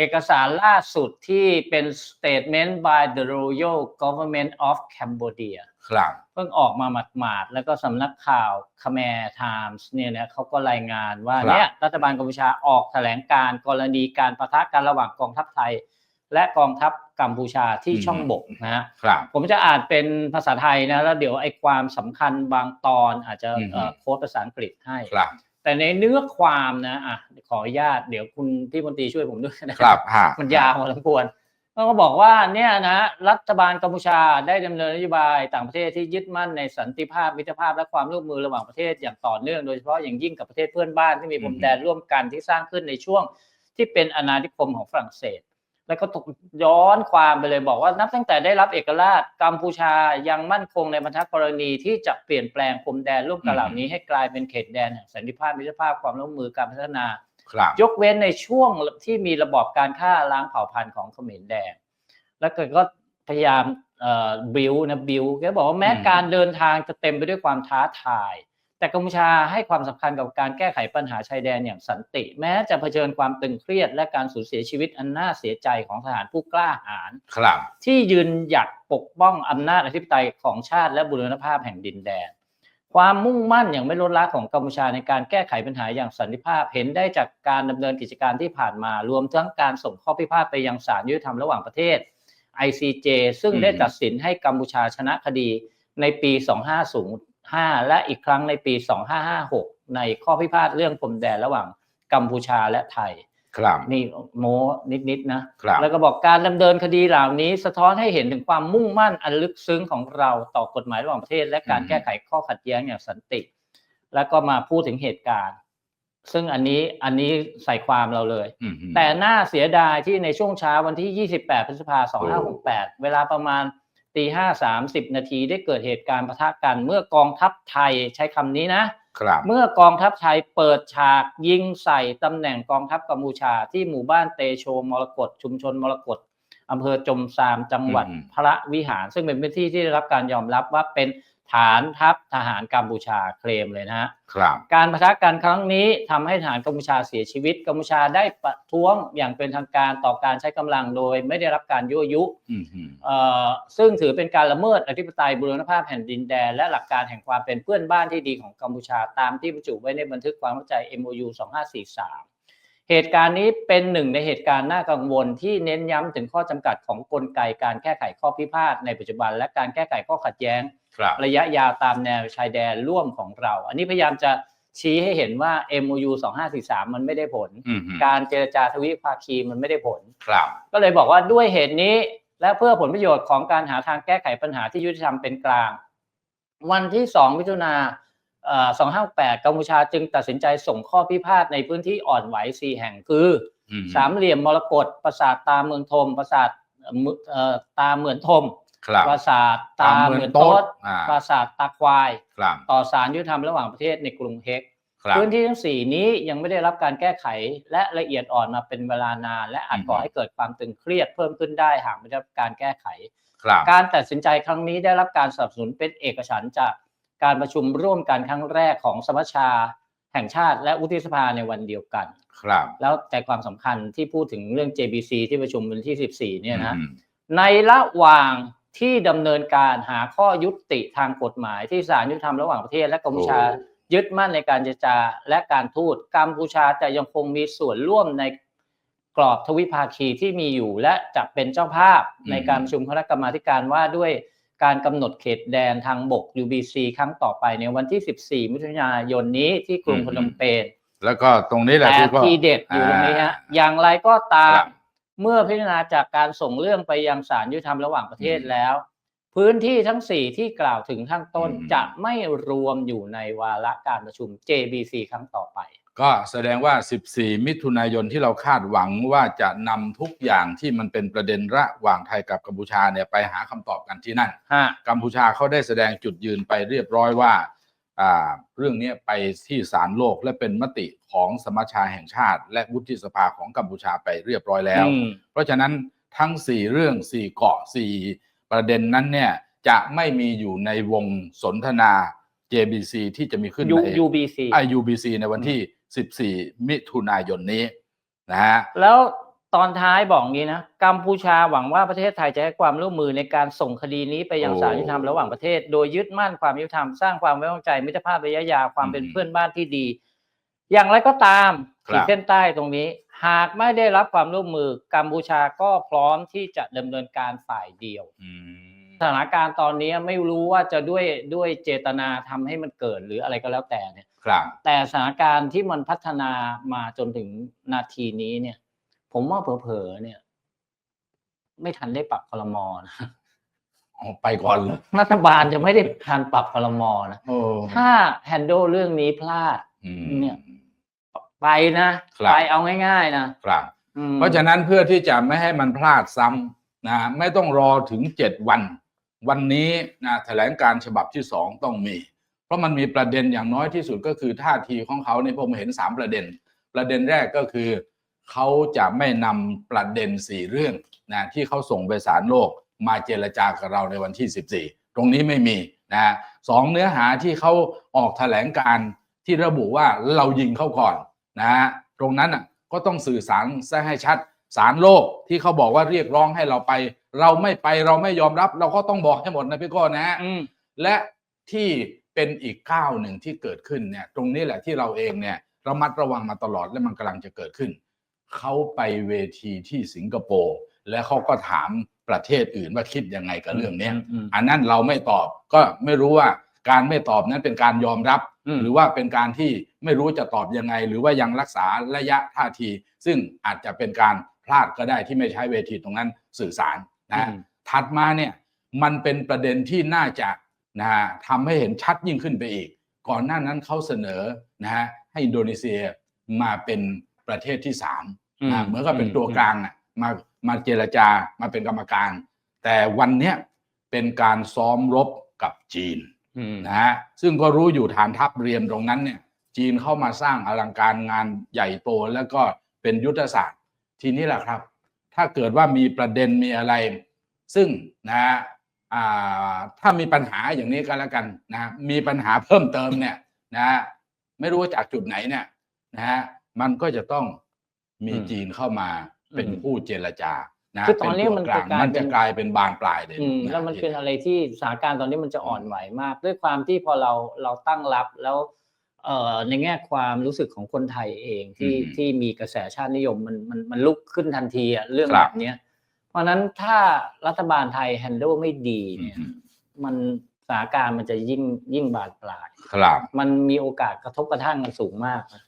เอกสารล่าสุดที่เป็น statement by the Royal Government of Cambodia ครับเพิ่งออกมาหมาดๆแล้วก็สำนักข่าว Khmer Times เนี่ยนะเขาก็รายงานว่าครับเนี่ยรัฐบาลกัมพูชาออกแถลงการกรณีการประทะกันระหว่างกองทัพไทย และกองทัพกัมพูชาที่ช่องบกนะฮะครับผมจะอ่านเป็นภาษาไทยนะแล้วเดี๋ยวไอ้ความสำคัญบางตอนอาจจะอืมเอ่อโค้ดภาษาอังกฤษให้ครับ แต่ในเนื้อความนะอะขออนุญาตเดี๋ยวคุณพี่มนตรีช่วยผมด้วยนะครับฮะมันยาวพอสมควรเขาก็บอกว่าเนี่ยนะรัฐบาลกัมพูชาได้ดำเนินนโยบายต่างประเทศที่ยึดมั่นในสันติภาพมิตรภาพและความร่วมมือระหว่างประเทศอย่างต่อเนื่องโดยเฉพาะอย่างยิ่งกับประเทศเพื่อนบ้านที่มีพรมแดนร่วมกันที่สร้างขึ้นในช่วงที่เป็นอาณานิคมของฝรั่งเศส แล้วก็ตกย้อนความไปเลยบอกว่านับตั้งแต่ได้รับเอกราชกัมพูชายังมั่นคงในบรรทัดกรณีที่จะเปลี่ยนแปลงพรมแดนร่วมกันเหล่านี้ให้กลายเป็นเขตแดนแห่งสันติภาพมิตรภาพความร่วมมือการพัฒนาครับยกเว้นในช่วงที่มีระบอบการฆ่าล้างเผ่าพันธุ์ของเขมรแดง แล้วก็ก็พยายามเอ่อบิวนะบิวแกบอกว่าแม้อืมการเดินทางจะเต็มไปด้วยความท้าทาย แต่กัมพูชาให้ความสำคัญกับการแก้ไขปัญหาชายแดนอย่างสันติ แม้จะเผชิญความตึงเครียดและการสูญเสียชีวิตอันน่าเสียใจของทหารผู้กล้าหาญครับที่ยืนหยัดปกป้องอำนาจอธิปไตยของชาติและบุรณภาพแห่งดินแดน ความมุ่งมั่นอย่างไม่ลดละของกัมพูชาในการแก้ไขปัญหาอย่างสันติภาพเห็นได้จากการดำเนินกิจการที่ผ่านมา รวมทั้งการส่งข้อพิพาทไปยังศาลยุติธรรมระหว่างประเทศ ICJ ซึ่งอืมได้ตัดสินให้กัมพูชาชนะคดีในปี 2505และอีกครั้งในปี 2556 ในข้อพิพาทเรื่องพรมแดนระหว่างกัมพูชาและไทยครับนี่โม้นิดๆนะครับแล้วก็บอกการดำเนินคดีเหล่านี้ สะท้อนให้เห็นถึงความมุ่งมั่นอันลึกซึ้งของเราต่อกฎหมายระหว่างประเทศ และการอืมแก้ไขข้อขัดแย้งอย่างสันติ แล้วก็มาพูดถึงเหตุการณ์ ซึ่งอันนี้อันนี้ใส่ความเราเลยอืมแต่น่าเสียดายที่ในช่วงเช้าวันที่ 28 พฤษภาคม 2568 เวลาประมาณ ตีห้าสามสิบนาทีได้เกิดเหตุการณ์ปะทะกัน เมื่อกองทัพไทยใช้คำนี้นะครับเมื่อกองทัพไทยเปิดฉากยิงใส่ตำแหน่งกองทัพกัมพูชาที่หมู่บ้านเตโชมรกตชุมชนมรกตอำเภอจมซามจังหวัดอืมพระวิหาร ซึ่งเป็นพื้นที่ที่ได้รับการยอมรับว่าเป็น ฐานทัพทหารกัมพูชาเคลมเลยนะฮะครับ การปะทะกันครั้งนี้ทำให้ทหารกัมพูชาเสียชีวิต กัมพูชาได้ประท้วงอย่างเป็นทางการต่อการใช้กำลังโดยไม่ได้รับการยั่วยุอืมอืมเอ่อซึ่งถือเป็นการละเมิดอธิปไตยบูรณภาพแผ่นดินแดนและหลักการแห่งความเป็นเพื่อนบ้านที่ดีของกัมพูชาตามที่บรรจุไว้ในบันทึกความเข้าใจ MOU 2543 เหตุการณ์นี้เป็นหนึ่งในเหตุการณ์น่ากังวลที่เน้นย้ำถึงข้อจำกัดของกลไกการแก้ไขข้อพิพาทในปัจจุบัน และการแก้ไขข้อขัดแย้งครับระยะยาวตามแนวชายแดนร่วมของเรา อันนี้พยายามจะชี้ให้เห็นว่า MOU 2543 มันไม่ได้ผลอืมอืมการเจรจาทวิภาคีมันไม่ได้ผลครับก็เลยบอกว่าด้วยเหตุนี้และเพื่อผลประโยชน์ของการหาทางแก้ไขปัญหาที่ยุติธรรมเป็นกลาง วันที่ 2 มิถุนาเอ่อ 2568กัมพูชาจึงตัดสินใจส่งข้อพิพาทในพื้นที่อ่อนไหว4แห่งคืออืมสามเหลี่ยมมรกตปราสาทตาเมืองทมปราสาทเอ่อมืเอ่อตาเหมือนทมครับปราสาทตาเหมือนโต๊ตาเหมือนโต๊ดดอ่าปราสาทตาควายครับต่อสารยุติธรรมระหว่างประเทศในกรุงเฮกครับพื้นที่ทั้งสี่นี้ยังไม่ได้รับการแก้ไขและละเอียดอ่อนมาเป็นเวลานาน และอาจอืมก่อให้เกิดความตึงเครียดเพิ่มขึ้นได้หากไม่ได้รับการแก้ไขครับการตัดสินใจครั้งนี้ได้รับการสนับสนุนเป็นเอกฉันท์จาก การประชุมร่วมกันครั้งแรกของสมัชชาแห่งชาติและวุฒิสภาในวันเดียวกัน ครับ แล้วใจความสำคัญที่พูดถึงเรื่อง JBC ที่ประชุมวันที่ 14 เนี่ยนะอืมในระหว่างที่ดำเนินการหาข้อยุติทางกฎหมายที่ศาลยุติธรรมระหว่างประเทศและกัมพูชาโอ้ยึดมั่นในการเจรจาและการทูตกัมพูชาจะยังคงมีส่วนร่วมในกรอบทวิภาคีที่มีอยู่ และจะเป็นเจ้าภาพในการประชุมคณะกรรมาธิการว่าด้วย การกำหนดเขตแดนทางบก UBC ครั้งต่อไปในวันที่ 14 มิถุนายนนี้ที่กรุงพนมเปญแล้วก็ตรงนี้แหละแต่ที่พ่อทีเด็ดอยู่ตรงนี้ฮะอ่าอย่างไรก็ตาครัมบเมื่อพิจารณาจากการส่งเรื่องไปยังศาลยุติธรรมระหว่างประเทศอืมแล้ว พื้นที่ทั้งสี่ที่กล่าวถึงข้างต้นอืมจะไม่รวมอยู่ในวาระการประชุม JBC ครั้งต่อไป ก็แสดงว่า 14 มิถุนายนที่เราคาดหวังว่าจะนำทุกอย่างที่มันเป็นประเด็นระหว่างไทยกับกัมพูชาเนี่ยไปหาคำตอบกันที่นั่นฮะกัมพูชาเขาได้แสดงจุดยืนไปเรียบร้อยว่าอ่าเรื่องนี้ไปที่ศาลโลกและเป็นมติของสมัชชาแห่งชาติ และวุฒิสภาของกัมพูชาไปเรียบร้อยแล้วอืมเพราะฉะนั้นทั้ง 4 เรื่อง 4 เกาะ 4 ประเด็นนั้นเนี่ยจะไม่มีอยู่ในวงสนทนา JBC ที่จะมีขึ้น U ใน UBC IUBC ในวันที่ 14 มิถุนายนนี้นะฮะแล้วตอนท้ายบอกงี้นะกัมพูชาหวังว่าประเทศไทยจะให้ความร่วมมือในการส่งคดีนี้ไปยังโอ้ศาลยุติธรรมระหว่างประเทศ โดยยึดมั่นความยุติธรรมสร้างความไว้วางใจมิตรภาพระยะยาวความเป็นอืมเพื่อนบ้านที่ดี อย่างไรก็ตามครับขีดเส้นใต้ตรงนี้ หากไม่ได้รับความร่วมมือกัมพูชาก็พร้อมที่จะดำเนินการฝ่ายเดียวอืมสถานการณ์ตอนนี้ไม่รู้ว่าจะด้วยด้วยเจตนาทำให้มันเกิดหรืออะไรก็แล้วแต่เนี่ย ครับแต่สถานการณ์ที่มันพัฒนามาจนถึงนาทีนี้เนี่ย ผมว่าเผลอๆเนี่ย ไม่ทันได้ปรับคลมอนะเอาไปก่อนเลยรัฐบาลจะไม่ได้ทันปรับคลมอนะโอ้ถ้าแฮนด์ลเรื่องนี้พลาดอืมเนี่ยไปนะครับไปเอาง่าย ๆ นะครับอืมเพราะฉะนั้นเพื่อที่จะไม่ให้มันพลาดซ้ำนะไม่ต้องรอถึงเจ็ดวัน วันนี้นะแถลงการฉบับที่สองต้องมี เพราะมันมีประเด็นอย่างน้อยที่สุดก็คือท่าทีของเขาในยผมเห็นสามประเด็น ประเด็นแรกก็คือเขาจะไม่นำประเด็นสี่เรื่องนะที่เขาส่งไปศาลโลกมาเจรจากับเราในวันที่ 14 ตรงนี้ไม่มีนะสองเนื้อหาที่เขาออกแถลงการที่ระบุว่าเรายิงเขาก่อนนะตรงนั้นอะก็ต้องสื่อสารซะให้ชัดสารโลกที่เขาบอกว่าเรียกร้องให้เราไป เราไม่ไปเราไม่ยอมรับ เราก็ต้องบอกให้หมดนะพี่โก้นะฮะอืมและที่ เป็นอีกก้าวหนึ่งที่เกิดขึ้นเนี่ยตรงนี้แหละที่เราเองเนี่ยระมัดระวังมาตลอดและมันกำลังจะเกิดขึ้น เขาไปเวทีที่สิงคโปร์และเขาก็ถามประเทศอื่นว่าคิดยังไงกับเรื่องเนี้ยอืมอันนั้นเราไม่ตอบก็ไม่รู้ว่าการไม่ตอบนั้นเป็นการยอมรับอืมหรือว่าเป็นการที่ไม่รู้จะตอบยังไง หรือว่ายังรักษาระยะท่าที ซึ่งอาจจะเป็นการพลาดก็ได้ที่ไม่ใช้เวทีตรงนั้นสื่อสารนะอืมถัดมาเนี่ยมันเป็นประเด็นที่น่าจะ นะฮะทำให้เห็นชัดยิ่งขึ้นไปอีก ก่อนหน้านั้นเขาเสนอนะฮะให้อินโดนีเซียมาเป็นประเทศที่สามอืมนะเหมือนกับเป็นอืมตัวกลางอะมามาเจรจามาเป็นกรรมการ แต่วันเนี้ยเป็นการซ้อมรบกับจีนอืมนะฮะซึ่งก็รู้อยู่ฐานทัพเรียมตรงนั้นเนี่ยจีนเข้ามาสร้างอลังการงานใหญ่โตแล้วก็เป็นยุทธศาสตร์ ทีนี้แหละครับ ถ้าเกิดว่ามีประเด็นมีอะไร ซึ่งนะฮะอ่า ถ้ามีปัญหาอย่างนี้ก็แล้วกันนะมีปัญหาเพิ่มเติมเนี่ยนะฮะไม่รู้ว่าจากจุดไหนเนี่ยนะฮะมันก็จะต้องมีอืมจีนเข้ามาเป็นอืมผู้เจรจานะคือตอนนี้เป็มันวกลางจะกลายมันจะเป็นกลายเป็นบานปลายเลยอืมะแล้วมันเป็นอะไรที่สถานการณ์ตอนนี้มันจะอ่อนไหวมาก ด้วยความที่พอเราเราตั้งรับแล้วเอ่อในแง่ความรู้สึกของคนไทยเองที่อืมที่มีกระแสชาตินิยมมันมันมันลุกขึ้นทันทีอะเรื่องครัแบบบเนี้ย เพราะฉะนั้นถ้ารัฐบาลไทยแฮนด์ลไม่ดีเนี่ยอืมมันสถานการณ์มันจะยิ่งยิ่งบานปลาย ครับ มันมีโอกาสกระทบกระทั่งกันสูงมากนะ